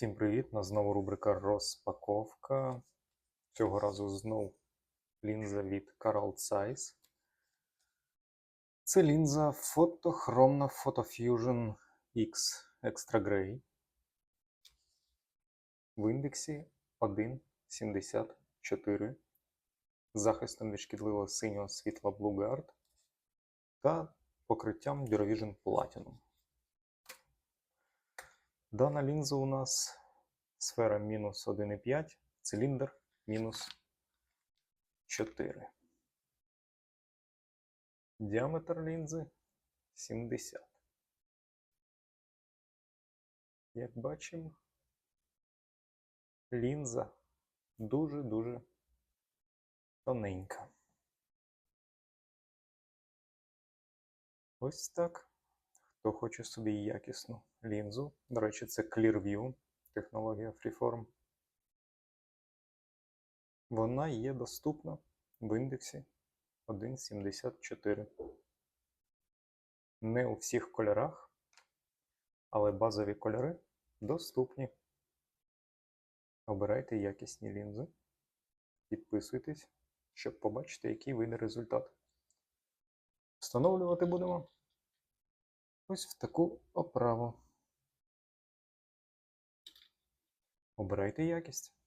Всім привіт! На знову рубрика розпаковка. Цього разу знов лінза від Carl Zeiss. Це лінза фотохромна Photofusion X Extra Grey в індексі 1,74 з захистом від шкідливого синього світла Blue Guard та покриттям Duravision Platinum. Дана лінза у нас сфера мінус 1,5, циліндр мінус 4. Діаметр лінзи 70. Як бачимо, лінза дуже-дуже тоненька. Ось так. Хто хоче собі якісну лінзу. До речі, це Clearview, технологія Freeform. Вона є доступна в індексі 1.74. Не у всіх кольорах, але базові кольори доступні. Обирайте якісні лінзи, підписуйтесь, щоб побачити, який вийде результат. Встановлювати будемо ось в таку оправу. Обирайте якість.